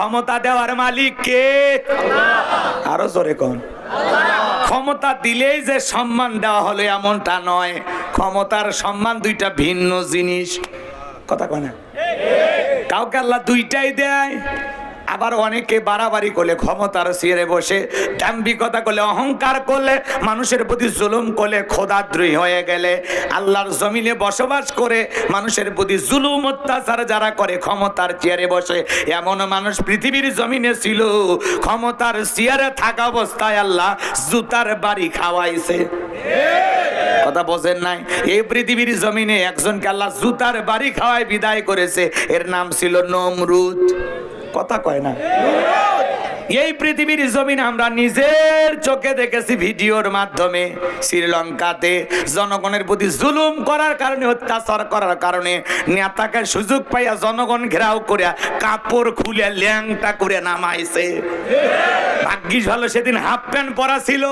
ক্ষমতা দেওয়ার মালিক কে? আরও জোরে কোন। ক্ষমতা দিলেই যে সম্মান দেওয়া হলো এমনটা নয়। ক্ষমতার সম্মান দুইটা ভিন্ন জিনিস। কথা কয় না? কাউকে আল্লাহ দুইটাই দেয় আবার অনেকে বাড়াবাড়ি করলে, ক্ষমতার সিয়ারে বসে দাম্ভিকতা করলে, অহংকার করলে, মানুষের প্রতি জুলুম করলে খোদাদ্রোহী হয়ে গেলে। আল্লাহর জমিনে বসবাস করে মানুষের প্রতি জুলুম, অত্যাচার যারা করে, ক্ষমতার চেয়ারে বসে। এমন মানুষ পৃথিবীর জমিনে ছিল, ক্ষমতার চেয়ারে থাকা অবস্থায় আল্লাহ জুতার বাড়ি খাওয়াইছে। কথা বোঝেন নাই? এই পৃথিবীর জমিনে একজনকে আল্লাহ জুতার বাড়ি খাওয়ায় বিদায় করেছে। এর নাম ছিল নমরুদ। কথা কয় না। এই পৃথিবীর জমিন আমরা নিজের চোখে দেখেছি ভিডিওর মাধ্যমে। শ্রীলঙ্কাতে জনগণের প্রতি জুলুম করার কারণে, অত্যাচার করার কারণে নেতাকে সুযোগ পাইয়া জনগণ ঘেরাও করে কাপড় খুলে ল্যাংটা করে নামাইছে। ভাগ্যিস ভালো সেদিন হাফ প্যান্ট পরা ছিল।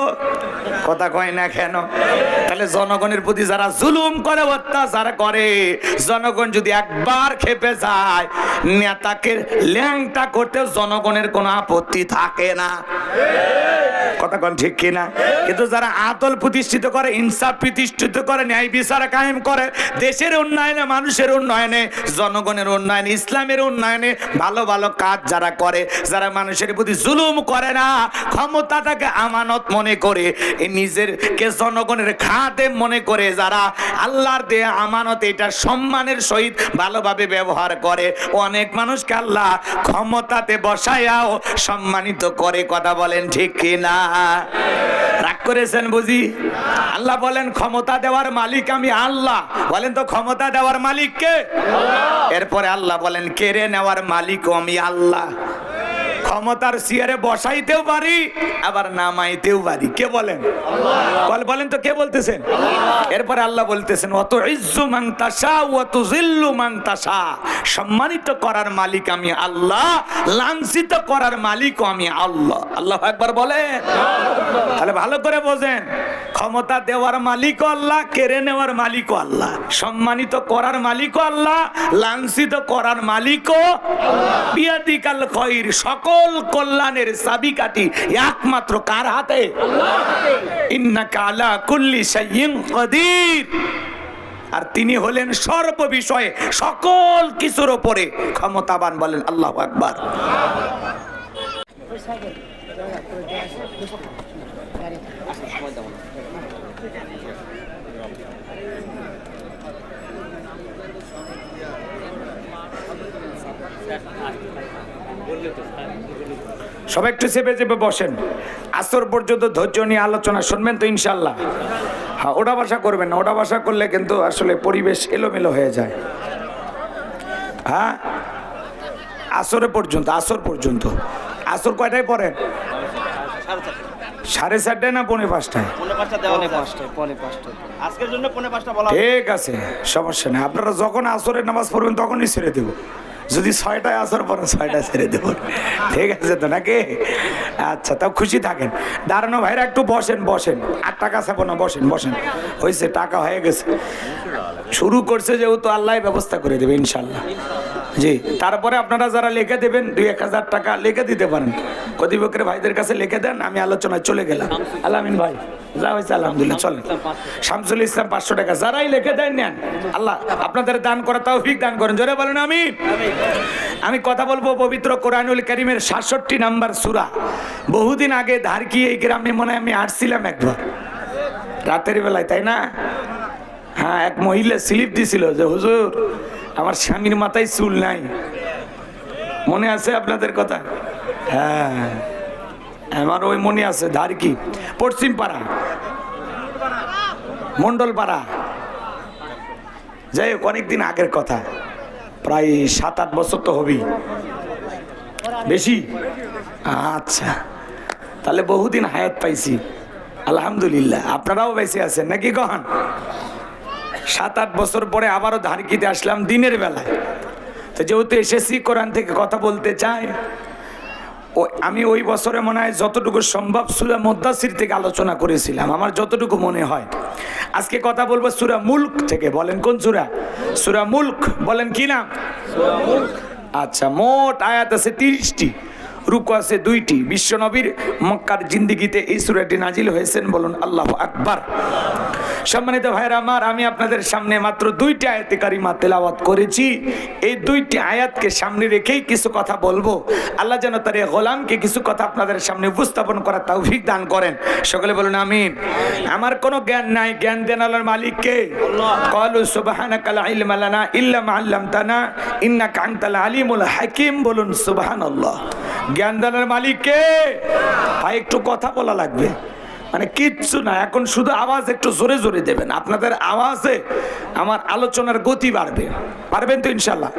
কথা কয় না কেন? তাহলে জনগণের প্রতি যারা জুলুম করে, অত্যাচার করে, জনগণ যদি একবার খেপে যায়, নেতাকে ল্যাংটা করতে জনগণের কোনো আপত্তি থাকে না। কথা কোন ঠিক কিনা? কিন্তু যারা আতল প্রতিষ্ঠিত করে, ইনসাফ প্রতিষ্ঠিত করে, ন্যায় বিচার কায়েম করে, দেশের উন্নয়নে, মানুষের উন্নয়নে, জনগণের উন্নয়নে, ইসলামের উন্নয়নে ভালো ভালো কাজ যারা করে, যারা মানুষের প্রতি জুলুম করে না, ক্ষমতাটাকে আমানত মনে করে এই নিজেরকে জনগণের খাতে মনে করে যারা আল্লাহর দেয়া আমানত, এটা সম্মানের সহিত ভালোভাবে ব্যবহার করে। অনেক মানুষকে আল্লাহ ক্ষমতাতে বসায়াও সম্মানিত করে, কথা বলেন ঠিক কিনা? রাগ করেছেন বুঝি? আল্লাহ বলেন, ক্ষমতা দেওয়ার মালিক আমি আল্লাহ। বলেন তো, ক্ষমতা দেওয়ার মালিক কে? এরপরে আল্লাহ বলেন, কেড়ে নেওয়ার মালিক আমি আল্লাহ। ক্ষমতার সিয়ারে বসাইতেও পারি, আবার নামাইতেও পারি। কে বলেন? বল, বলেন তো কে বলতেছেন? এরপরে আল্লাহ বলতেছেন অত ইজ্জু মাংতাসা অত জিল্লু মাংতাসা সম্মানিত করার মালিক আমি আল্লাহ, লাঞ্ছিত করার মালিকও আমি আল্লাহ। আল্লাহ একবার বলেন। তাহলে ভালো করে বোঝেন, ক্ষমতা দেওয়ার মালিকও আল্লাহ, কেড়ে নেওয়ার মালিকও আল্লাহ। সম্মানিত করার মালিকও আল্লাহ, লাঞ্ছিত করার মালিকও বিয়াদিকাল খৈর, সকল কল্যাণের চাবিকাঠি একমাত্র কার হাতে? কুল্লি আর তিনি হলেন সর্ব বিষয়ে সকল কিছুর ওপরে ক্ষমতাবান বলেন আল্লাহ আকবার। সবাই একটু চেপে চেপে বসেন। আসর পর্যন্ত ধৈর্য নিয়ে আলোচনা শুনবেন তো ইনশাল্লাহ হ্যাঁ ওটা ভাষা করবেন না ওটা ভাষা করলে কিন্তু আসলে পরিবেশ এলোমেলো হয়ে যায়। হ্যাঁ? আসরে পর্যন্ত আসর পর্যন্ত। আসর কয়টায় পড়েন? সাড়ে চারটায় না পৌনে পাঁচটায়? ঠিক আছে সমস্যা নেই। আপনারা যখন আসরের নামাজ পড়বেন তখনই ছেড়ে দেবো। যদি ছয়টায় আসার পরে ছয়টা ছেড়ে দেব। ঠিক আছে তো নাকি? আচ্ছা তাও খুশি থাকেন। দাঁড়ানো ভাইরা, একটু বসেন বসেন। আর টাকা ছাপো না, বসেন বসেন। হয়েছে টাকা হয়ে গেছে। শুরু করছে যেহেতু আল্লাহ ব্যবস্থা করে দেবে, ইনশাল্লাহ। জি। তারপরে আপনারা যারা লিখে দেবেন, দুই এক হাজার টাকা লিখে দিতে পারেন। কর্তৃপক্ষের ভাইদের কাছে লিখে দেন, আমি আলোচনায় চলে গেলাম। আলামিন ভাই। যা হয়েছে, আলহামদুলিল্লাহ, চলেন। শামসুল ইসলাম পাঁচশো টাকা, যারাই লিখে দেন, নেন। আল্লাহ আপনাদের দান করা তৌফিক দান করেন। জোরে বলেন আমি আমি কথা বলব পবিত্র কোরআনুল করিমের সাতষট্টি নাম্বার সুরা। বহুদিন আগে ধারকি এই গ্রামে মনে হয় আমি আসছিলাম একবার। রাতের বেলায়, তাই না? হ্যাঁ এক মহিলা স্লিপ দিছিল যে, হুজুর আমার স্বামীর মাথায় চুল নাই। মনে আছে আপনাদের কথা? হ্যাঁ। আমার ওই মনে আছে ধারকি পশ্চিম পাড়া। মন্ডল পাড়া। যাই হোক, অনেকদিন আগের কথা। প্রায় সাত আট বছর তো হবেই। বেশি? আচ্ছা। তাহলে বহুদিন হায়াত পাইছি। আলহামদুলিল্লাহ। আপনারাও বেঁচে আছেন নাকি কখন? সাত আট বছর পরে আবারও ধারকিতে আসলাম দিনের বেলায়। তো যেহেতু এসেছি কোরআন থেকে কথা বলতে চাই ও আমি ওই বছরে মনে হয় যতটুকু সম্ভব সুরা মুদাসির থেকে আলোচনা করেছিলাম আমার যতটুকু মনে হয়। আজকে কথা বলব সুরা মুল্ক থেকে বলেন কোন সুরা? সুরা মুল্ক বলেন কি নাম? আচ্ছা মোট আয়াত আছে তিরিশটি রুকু আছে দুইটি। বিশ্বনবীর মক্কার জিন্দিগিতে এই সুরাটি নাজিল হয়েছেন বলুন আল্লাহ আকবার। সম্মানিত ভাইরা আমার, আমি আপনাদের সামনে মাত্র দুইটি আয়াতে কারিমা তেলাওয়াত করেছি। এই দুইটি আয়াতকে সামনে রেখেই কিছু কথা বলব। আল্লাহ যেন তার গোলামকে কিছু কথা আপনাদের সামনে উপস্থাপন করার তৌফিক দান করেন। সকলে বলুন, আমিন। আমার কোনো জ্ঞান নাই, জ্ঞান দেন আল্লাহর মালিককে। কলু সুবহানাকা লা ইলমা লানা ইল্লা মা আল্লামতানা, ইন্নাকা আনতাল আলিমুল হাকিম বলুন, সুবহানাল্লাহ। জ্ঞান দানের মালিককে। ভাই, একটু কথা বলা লাগবে। মানে কিচ্ছু না, এখন শুধু আওয়াজ একটু জোরে জোরে দেবেন। আপনাদের আওয়াজে আমার আলোচনার গতি বাড়বে। পারবেন তো ইনশাল্লাহ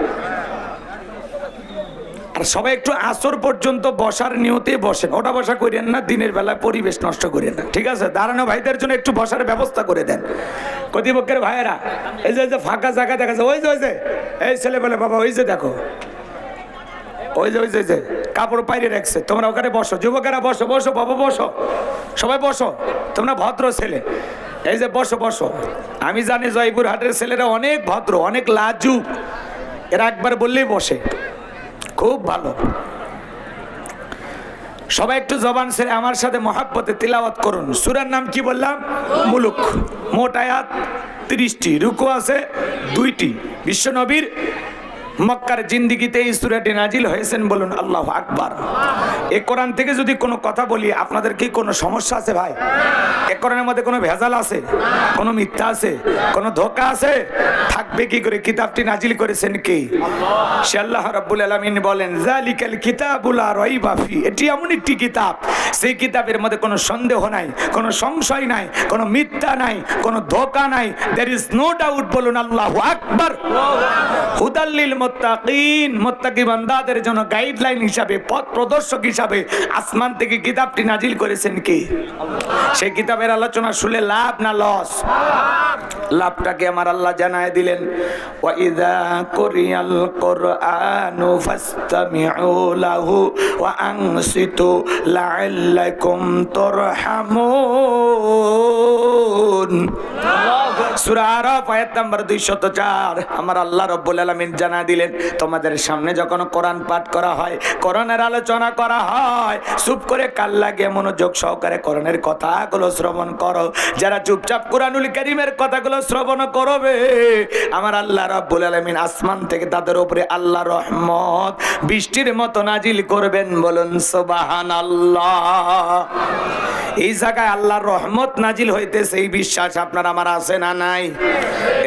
আর সবাই একটু আসর পর্যন্ত বসার নিয়তে বসেন। ওটা বসা করেন না, দিনের বেলায় পরিবেশ নষ্ট করেন না। ঠিক আছে? দাঁড়ানো ভাইদের জন্য একটু বসার ব্যবস্থা করে দেন। কর্তৃপক্ষের ভাইয়েরা, এই যে ফাঁকা জায়গা দেখা যায় ওই যে ওই যে, এই ছেলে বলে বাবা, ওই যে দেখো। ওই যে ওই যে যে, কাপড় পাইরে রাখছে। তোমরা ওখানে বসো। যুবকেরা বসো বসো, বাবা, বসো। সবাই বসো। তোমরা ভদ্র ছেলে। এই যে, বসো বসো। আমি জানি জয়পুর হাটের ছেলেরা অনেক ভদ্র, অনেক লাজু এরা একবার বললেই বসে। খুব ভালো। সবাই একটু জবান ছেড়ে আমার সাথে মহাব্বতে তিলাওয়াত করুন। সুরার নাম কি বললাম? মুলুক। মোট আয়াত তিরিশটি। রুকু আছে দুইটি। বিশ্বনবীর মক্কার জিন্দিগিতে এই সুরাটি নাজিল হয়েছেন বলুন, আল্লাহ আকবার। এ কোরআন থেকে যদি কোনো কথা বলি, আপনাদের কি কোনো সমস্যা আছে ভাই? এ কোরআনের মধ্যে কোনো ভেজাল আছে? কোনো মিথ্যা আছে? কোনো ধোকা আছে? থাকবে কি করে? কিতাবটি নাজিল করেছেন কি? সে আল্লাহ রাব্বুল আলামিন বলেন জালিকাল কিতাবুল লা রাইবা ফি। এটি এমন একটি কিতাব, সেই কিতাবের মধ্যে কোনো সন্দেহ নাই, কোনো সংশয় নাই, কোনো মিথ্যা নাই, কোনো ধোকা নাই। দেয়ার ইজ নো ডাউট বলুন, আল্লাহু আকবার। হুদাল্লিল মুত্তাকিন। মুত্তাকি বান্দাদের জন্য গাইডলাইন হিসাবে, পথ প্রদর্শক হিসাবে আসমান থেকে কিতাবটি নাজিল করেছেন কি? সেই কিতাবের আলোচনা শুনে লাভ না লস লাভটাকে আমার আল্লাহ জানায় দিলেন, ওয়া ইযা কুরিয়াল কুরআনু ফাসতামিউ লাহু ওয়া আনসিতু লাআল্লাকুম তুরহামুন। সূরা আরাফ, আয়াত নাম্বার 204 আমার আল্লাহ রাব্বুল জানা দিলেন, তোমাদের সামনে যখন কোরআন পাঠ করা হয় আলোচনা করা হয়, চুপ করে কাল লাগে মনোযোগ সহকারে কথাগুলো শ্রবণ করো। যারা চুপচাপ আমার আসমান থেকে তাদের উপরে আল্লাহ রহমত বৃষ্টির মতো নাজিল করবেন বলুন, সুবহানাল্লাহ। এই জায়গায় আল্লাহর রহমত নাজিল হইতেছে, এই বিশ্বাস আপনার আমার আছে না নাই?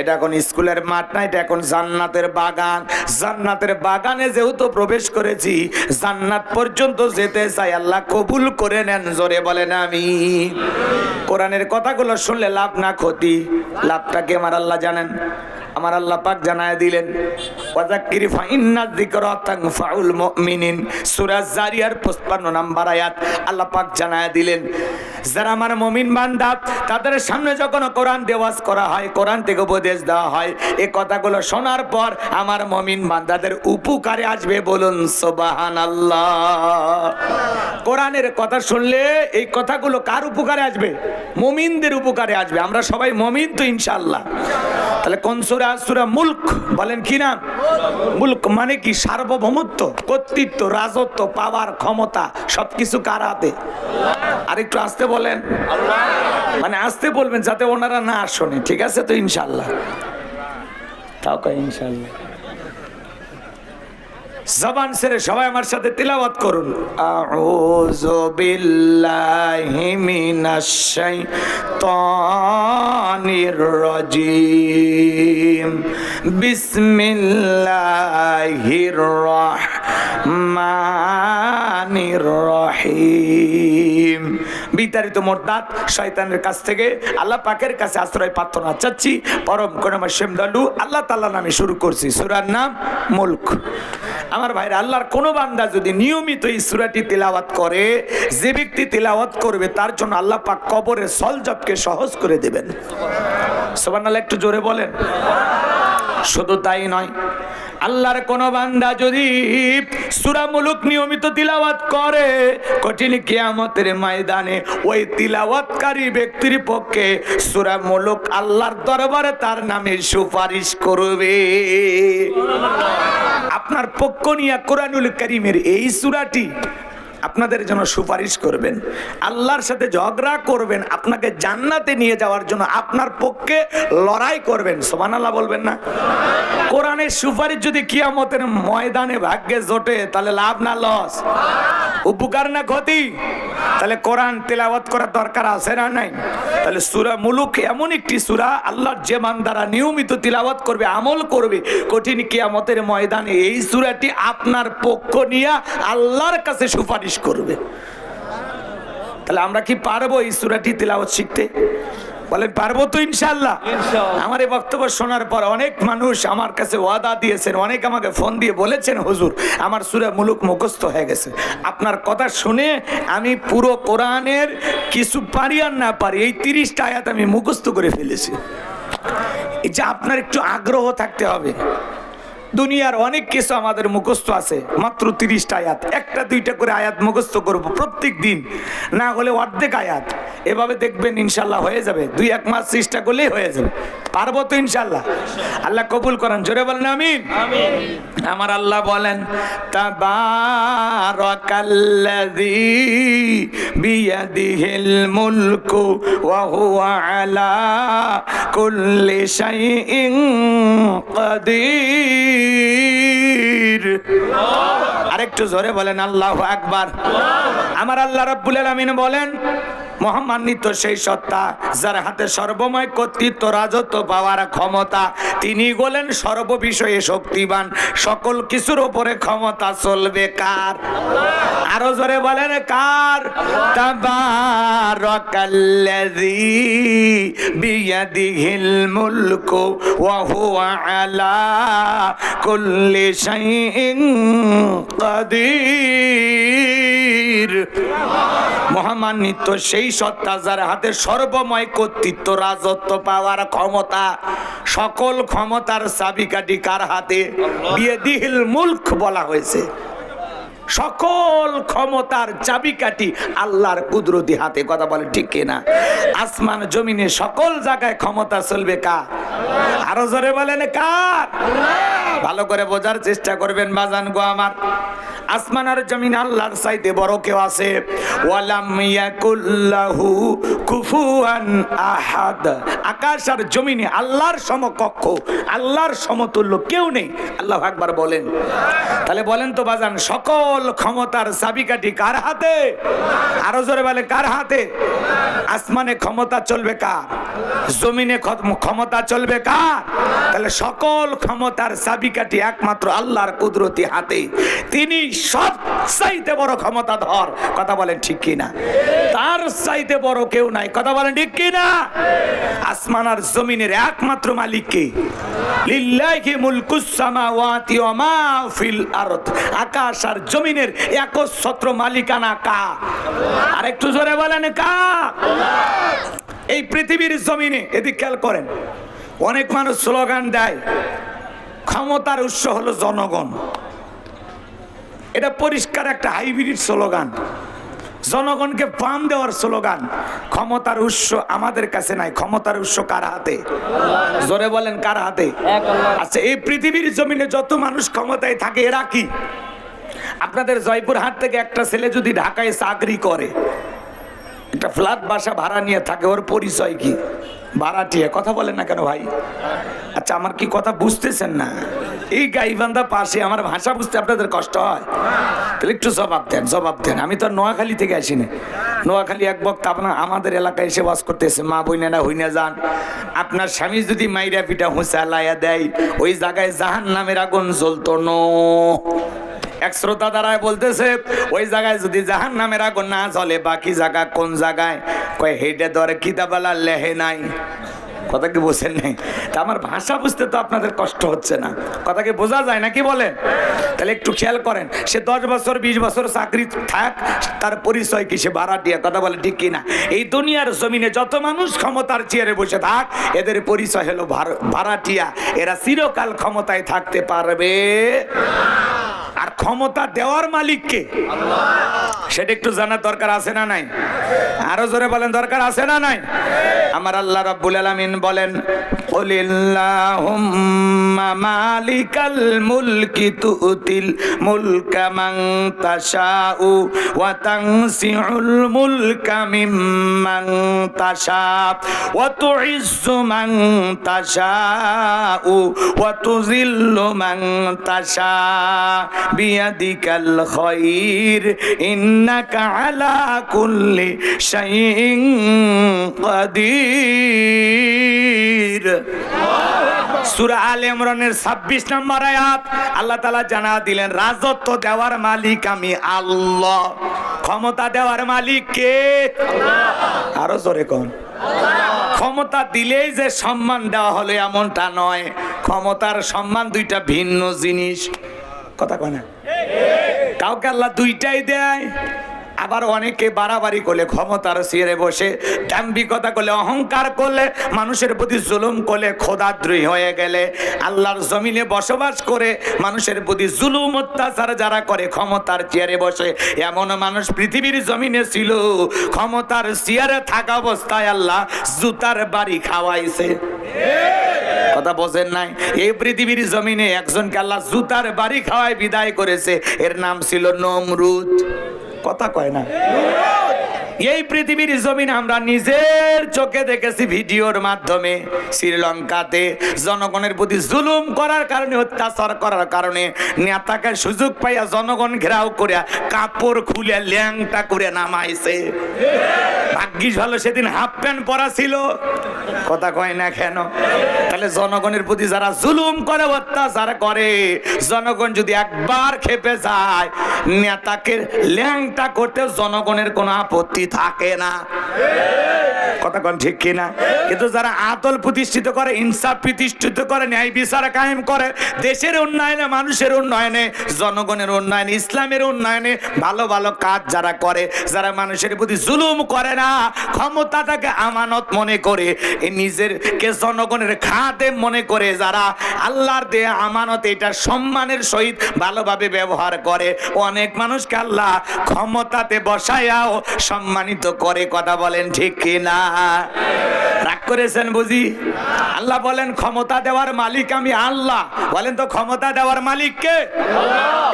এটা এখন স্কুলের মাঠ না, এটা এখন জান্নাতের বাগান। জান্নাতের বাগানে যেহেতু প্রবেশ করেছি, জান্নাত পর্যন্ত যেতে চাই, আল্লাহ কবুল করে নেন, জোরে বলেন আমি কোরআনের কথাগুলো শুনলে লাভ না ক্ষতি লাভটাকে আমার আল্লাহ জানেন? আমার আল্লাহ পাক জানায় দিলেন ওয়াজাক্কির ফাইন্না যিকরা তানফাউল মুমিনিন। সূরা জারিয়ার 55 নাম্বার আয়াত আল্লাহ পাক জানায় দিলেন, যারা আমার মুমিন বান্দা, তাদের সামনে যখন কোরআন দেওয়াজ করা হয়, কোরআন থেকে উপদেশ দেওয়া হয় এই কথাগুলো শোনার পর আমার মুমিন বান্দাদের উপকারে আসবে বলুন, সুবহানাল্লাহ। কোরআনের কথা শুনলে এই কথাগুলো কার উপকারে আসবে? মুমিনদের উপকারে আসবে। আমরা সবাই মুমিন তো ইনশাআল্লাহ। তাহলে কোন সুরা? সুরা মুলক। বলেন কি না মুলক মানে কি? সার্বভৌমত্ব, কর্তৃত্ব, রাজত্ব, পাওয়ার ক্ষমতা, সবকিছু কার হাতে? আর একটু আসতে বলেন। মানে আসতে বলবেন যাতে ওনারা না শোনে। ঠিক আছে তো ইনশাল্লাহ তাও কয় ইনশাল্লাহ জবান ছেড়ে সবাই আমার সাথে তিলাবাত করুন। আউযু বিল্লাহি মিনাশ শাইতানির রাজিম। বিসমিল্লাহির রহমানির রহিম। বিতাড়িত মোরদাত শয়তানের কাছ থেকে আল্লাহ পাকের কাছে আশ্রয় প্রার্থনা চাচ্ছি। পরম করমা শেমদালু আল্লাহ তাল্লাহ নামে শুরু করছি সুরার নাম মুলক। আমার ভাইরা, আল্লাহর কোনো বান্দা যদি নিয়মিত এই সুরাটি তেলাওয়াত করে, যে ব্যক্তি তেলাওয়াত করবে, তার জন্য আল্লাহ পাক কবরের সলজবকে সহজ করে দেবেন। সোবান একটু জোরে বলেন। শুধু তাই নয় আল্লাহর কোন বান্দা যদি সূরা মুলুক নিয়মিত তিলাওয়াত করে, কঠিন কিয়ামতের ময়দানে ওই তিলাওয়াতকারী ব্যক্তির পক্ষে সূরা মুলুক আল্লাহর দরবারে তার নামে সুপারিশ করবে। আপনার পক্ষ নিয়ে কোরআনুল করিমের এই সূরাটি আপনাদের জন্য সুপারিশ করবেন। আল্লাহর সাথে ঝগড়া করবেন, আপনাকে জান্নাতে নিয়ে যাওয়ার জন্য আপনার পক্ষে লড়াই করবেন। সোমান আল্লাহ বলবেন না? কোরআনের সুপারিশ যদি কিয়ামতের ময়দানে ভাগ্যে জোটে, তাহলে লাভ না লস? উপকার না ক্ষতি? তাহলে কোরআন তেলাওয়াত করার দরকার আছে না নাই? তাহলে সুরা মুলুক এমন একটি সুরা, আল্লাহর যে বান্দারা নিয়মিত তিলাওয়াত করবে, আমল করবে, কঠিন কিয়ামতের ময়দানে এই সুরাটি আপনার পক্ষ নিয়ে আল্লাহর কাছে সুপারিশ করবে। তাহলে আমরা কি পারব এই সুরাটি তিলাওয়াত শিখতে? বলেন পারব তো ইনশাল্লাহ আমার এই বক্তব্য শোনার পর অনেক মানুষ আমার কাছে ওয়াদা দিয়েছেন অনেক আমাকে ফোন দিয়ে বলেছেন হুজুর আমার সুরে মুলুক মুখস্থ হয়ে গেছে। আপনার কথা শুনে আমি পুরো কোরআনের কিছু পারি আর না পারি এই তিরিশটা আয়াত আমি মুখস্থ করে ফেলেছি। এই যে আপনার একটু আগ্রহ থাকতে হবে। দুনিয়ার অনেক কিছু আমাদের মুখস্থ আছে, মাত্র তিরিশটা আয়াত। একটা, দুইটা করে আয়াত মুখস্থ করব প্রত্যেক দিন। না হলে অর্ধেক আয়াত। এভাবে দেখবেন ইনশাল্লাহ হয়ে যাবে। দুই এক মাস চেষ্টা করলেই হয়ে যাবে। পারব তো ইনশাল্লাহ আল্লাহ কবুল করেন জোরে বলেন আমিন। আমার আল্লাহ বলেন তাবারাকাল্লাযী বিয়াদিহিল মুলকু ওয়া হুয়া আলা কুল্লি শাইইন কাদির। আরেকটু জোরে বলেন আল্লাহু আকবার। আমার আল্লাহ রাব্বুল আলামিন বলেন মহামান্বিত সেই সত্তা যার হাতে সর্বময় কর্তৃত্ব, রাজত্ব, পাওয়ার ক্ষমতা, তিনি বলেন সর্ববিষয়ে শক্তিবান। সকল কিছুর উপরে ক্ষমতা চলবে কার? আরও জোরে বলেন, কার? আলা মহামান্বিত সেই সত্তা যার হাতে সর্বময় কর্তৃত্ব, রাজত্ব, পাওয়ার ক্ষমতা, সকল ক্ষমতার চাবিকাঠি কার হাতে? বিয়ে দিহিল মুল্ক বলা হয়েছে। সকল ক্ষমতার চাবিকাঠি আল্লাহর কুদরতি হাতে। কথা বলে ঠিক কিনা আসমান, জমিনে সকল জায়গায় ক্ষমতা চলবে কার? আরও জোরে বলেন কার? ভালো করে বোঝার চেষ্টা করবেন বাজান গো আমার। আসমান আর জমিন আল্লাহর চাইতে বড় কেউ আছে? ওয়ালাম ইয়াকুল্লাহু কুফুয়ান আহাদ। আকাশ আর জমিনে আল্লাহর সমকক্ষ, আল্লাহর সমতুল্য কেউ নেই। আল্লাহ আকবার বলেন। তাহলে বলেন তো বাজান, সকল ক্ষমতার চাবিকাঠি কার হাতে? আরও জোরে বলে কার হাতে? আসমানে ক্ষমতা চলবে কার? জমিনে ক্ষমতা চলবে কার? তাহলে সকল ক্ষমতার চাবিকাঠি একমাত্র আল্লাহর কুদরতি হাতে। তিনি সব চাইতে বড় ক্ষমতা ধর। কথা বলেন ঠিক কিনা? তার চাইতে বড় কেউ নাই। কথা বলেন ঠিক কিনা? আসমান আর জমিনের একমাত্র মালিক কে? লিল্লাহি মুলকুস সামাওয়াতি ওয়া মা ফিল আরদ। আকাশ আর জমিনের একচ্ছত্র মালিকানা কা? আর একটু জোরে বলেন কা? এই পৃথিবীর জমিনে, এদিক খেয়াল করেন, অনেক মানুষ স্লোগান দেয়, ক্ষমতার উৎস হলো জনগণ। এটা পরিষ্কার একটা হাইব্রিড স্লোগান। জনগণকে পাম দেওয়ার স্লোগান ক্ষমতার উৎস আমাদের কাছে নাই। ক্ষমতার উৎস কার হাতে? জোরে বলেন কার হাতে? আচ্ছা এই পৃথিবীর জমিনে যত মানুষ ক্ষমতায় থাকে এরা কি? আপনাদের জয়পুরহাট থেকে একটা ছেলে যদি ঢাকায় চাকরি করে একটা ফ্ল্যাট বাসা ভাড়া নিয়ে থাকে ওর পরিচয় কি? ভাড়াটিয়া কথা বলেন না কেন ভাই? আচ্ছা আমার কি কথা বুঝতেছেন না? এই গাইবান্ধা পাশে আমার ভাষা বুঝতে আপনাদের কষ্ট হয়? তাহলে একটু জবাব দেন জবাব দেন। আমি তো নোয়াখালী থেকে আসিনি। নোয়াখালী এক বক্তা আপনার, আমাদের এলাকায় এসে বাস করতেছে, মা বইনেরা হইনা যান। আপনার স্বামী যদি মাইরা পিঠা হুঁসা লাইয়া দেয়, ওই জায়গায় জাহান নামের আগুন জ্বলতো নো। এক শ্রোতা দ্বারায় বলতেছে, ওই জায়গায় যদি জাহান নামের আগুন না জ্বলে, বাকি জায়গা কোন জায়গায়? কয়, হেডে দরে কিতাবালা লেহে নাই। কথা কি বোঝেন নাই। তা আমার ভাষা বুঝতে তো আপনাদের কষ্ট হচ্ছে না। কথা কি বোঝা যায় নাকি বলেন? তাহলে একটু খেয়াল করেন, সে দশ বছর, বিশ বছর চাকরি থাক, তার পরিচয় কি সে ভাড়াটিয়া? কথা বলে ঠিক কিনা? এই দুনিয়ার জমিনে যত মানুষ ক্ষমতার চেয়ারে বসে থাক, এদের পরিচয় হলো ভাড়াটিয়া। এরা চিরকাল ক্ষমতায় থাকতে পারবে। ক্ষমতা দেওয়ার মালিককে। সেটা একটু জানার দরকার আছে না নাই? আরও জোরে বলেন, দরকার আছে না নাই? আমার আল্লাহ রাব্বুল আলামিন বলেন কুলিল্লাহুম্মা মালিকাল মুলকি তুতিল মুলকা মান তাশাউ ওয়া তানসিউল মুলকা মিম্মান তাশা ওয়া তুইজ্জু মান তাশাউ ওয়া তুযিল্লু মান তাশা বিয়াদিকাল খায়র ইন্নাকা আলা কুল্লি কাদির সূরা আলে ইমরানের 26 নম্বর আয়াত। আল্লাহ তাআলা জানা দিলেন, রাজত্ব দেওয়ার মালিক আমি আল্লাহ। ক্ষমতা দেওয়ার মালিক কে? আরও জোরে কোন। ক্ষমতা দিলেই যে সম্মান দেওয়া হলো এমনটা নয়। ক্ষমতার সম্মান দুইটা ভিন্ন জিনিস। কথা কয় না? কাউকে আল্লাহ দুইটাই দেয়। আবার অনেকে বাড়াবাড়ি করলে, ক্ষমতার সিরে বসে, দাম্ভিকতা করলে, অহংকার করলে, মানুষের প্রতি জুলুম করলে খোদাদ্রোহী হয়ে গেলে। আল্লাহর জমিনে বসবাস করে মানুষের প্রতি জুলুম, অত্যাচার যারা করে, ক্ষমতার চেয়ারে বসে, এমন মানুষ পৃথিবীর জমিনে ছিল। ক্ষমতার চেয়ারে থাকা অবস্থায় আল্লাহ জুতার বাড়ি খাওয়াইছে। কথা বোঝেন নাই? এই পৃথিবীর জমিনে একজনকে আল্লাহ জুতার বাড়ি খাওয়ায় বিদায় করেছে। এর নাম ছিল নমরুদ। কথা কয় না। এই পৃথিবীর জমিন আমরা নিজের চোখে দেখেছি ভিডিওর মাধ্যমে। শ্রীলঙ্কাতে জনগণের প্রতি জুলুম করার কারণে, অত্যাচার করার কারণে, নেতাকে সুযোগ পাইয়া জনগণ ঘেরাও করে কাপড় খুলে ল্যাংটা করে নামাইছে। ভাগ্যিস ভালো সেদিন হাফ প্যান্ট পরা ছিল। কথা কয় না কেন? তাহলে জনগণের প্রতি যারা জুলুম করে, অত্যাচার করে, জনগণ যদি একবার খেপে যায়, নেতাকে ল্যাংটা করতে জনগণের কোনো আপত্তি থাকে না। কথা কোন ঠিক কিনা? কিন্তু যারা আতল প্রতিষ্ঠিত করে, ইনসাফ প্রতিষ্ঠিত করে, ন্যায় বিচার কায়েম করে, দেশের উন্নয়নে, মানুষের উন্নয়নে, জনগণের উন্নয়নে, ইসলামের উন্নয়নে ভালো ভালো কাজ যারা করে, যারা মানুষের প্রতি জুলুম করে না, ক্ষমতাটাকে আমানত মনে করে নিজেরকে জনগণের খাতে মনে করে যারা আল্লাহর দেয়া আমানত এটা সম্মানের সহিত ভালোভাবে ব্যবহার করে। অনেক মানুষকে আল্লাহ ক্ষমতাতে বসায়াও সম্মানিত করে, কথা বলেন ঠিক কিনা? রাগ করেছেন বুঝি? আল্লাহ বলেন, ক্ষমতা দেওয়ার মালিক আমি আল্লাহ। বলেন তো, ক্ষমতা দেওয়ার মালিক কে?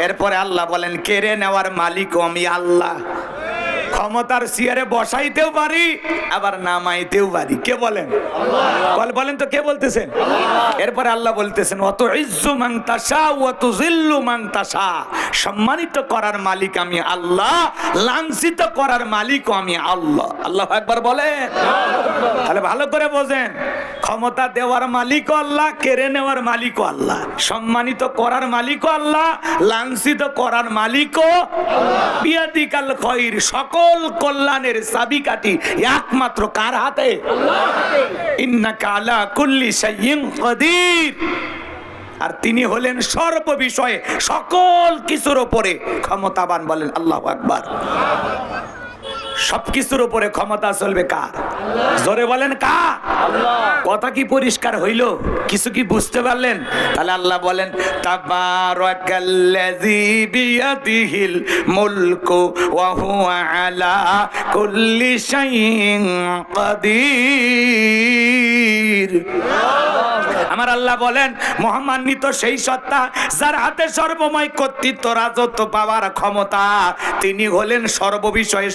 এরপরে আল্লাহ বলেন, কেড়ে নেওয়ার মালিক আমি আল্লাহ। ক্ষমতার সিয়ারে বসাইতেও পারি আবার নামাইতেও পারি। কে বলেন? বল বলেন তো কে বলতেছেন? এরপরে আল্লাহ বলতেছেন অত ইজ্জু তাশা অত জিল্লু তাশা। সম্মানিত করার মালিক আমি আল্লাহ লাঞ্ছিত করার মালিকও আমি আল্লাহ। আল্লাহ একবার বলেন। তাহলে ভালো করে বোঝেন ক্ষমতা দেওয়ার মালিকও আল্লাহ কেড়ে নেওয়ার মালিকও আল্লাহ। সম্মানিত করার মালিকও আল্লাহ লাঞ্ছিত করার মালিকও বিয়াদিকাল খৈর সকল কল্যাণের চাবিকাঠি একমাত্র কার হাতে? কুল্লি আর তিনি হলেন সর্ব বিষয়ে সকল কিছুর ওপরে ক্ষমতাবান বলেন আল্লাহ আকবার। সবকিছুর উপরে ক্ষমতা চলবে কার? জোরে বলেন কা কথা কি পরিষ্কার হইল? কিছু কি বুঝতে পারলেন? তাহলে আল্লাহ বলেন আমার আল্লাহ বলেন, মহামান্বিত সেই সত্তা যার হাতে সর্বময় কর্তৃত্ব রাজত্ব পাওয়ার ক্ষমতা, তিনি হলেন সর্ববিষয়ে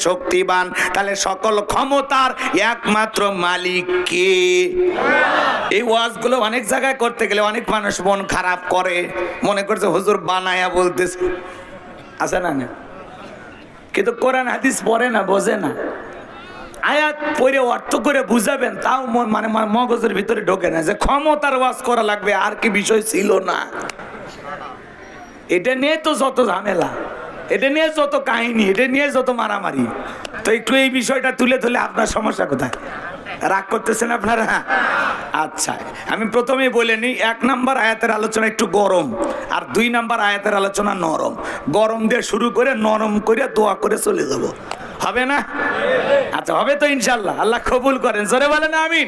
শক্তিবান তাহলে সকল ক্ষমতার একমাত্র মালিক কে? এই ওয়াজগুলো অনেক জায়গায় করতে গেলে অনেক মানুষ মন খারাপ করে। মনে করছে, হুজুর বানায়া বলতেছে। আছে না না? কিন্তু কোরআন হাদিস পড়ে না, বোঝে না। আয়াত পড়ে, অর্থ করে বুঝাবেন, তাও মানে মগজের ভিতরে ঢোকে না যে ক্ষমতার ওয়াজ করা লাগবে, আর কি বিষয় ছিল না। এটা নিয়ে তো যত ঝামেলা, এটা নিয়ে যত কাহিনী, এটা নিয়ে যত মারামারি তো একটু এই বিষয়টা তুলে ধরলে আপনার সমস্যা কোথায়? রাগ করতেছেন আপনারা? আচ্ছা আমি প্রথমে বলে নিই, এক নাম্বার আয়াতের আলোচনা একটু গরম, আর দুই নাম্বার আয়াতের আলোচনা নরম। গরম দিয়ে শুরু করে নরম করে দোয়া করে চলে যাব। হবে না? আচ্ছা হবে তো ইনশাল্লাহ। আল্লাহ কবুল করেন। জোরে বলেন, আমিন।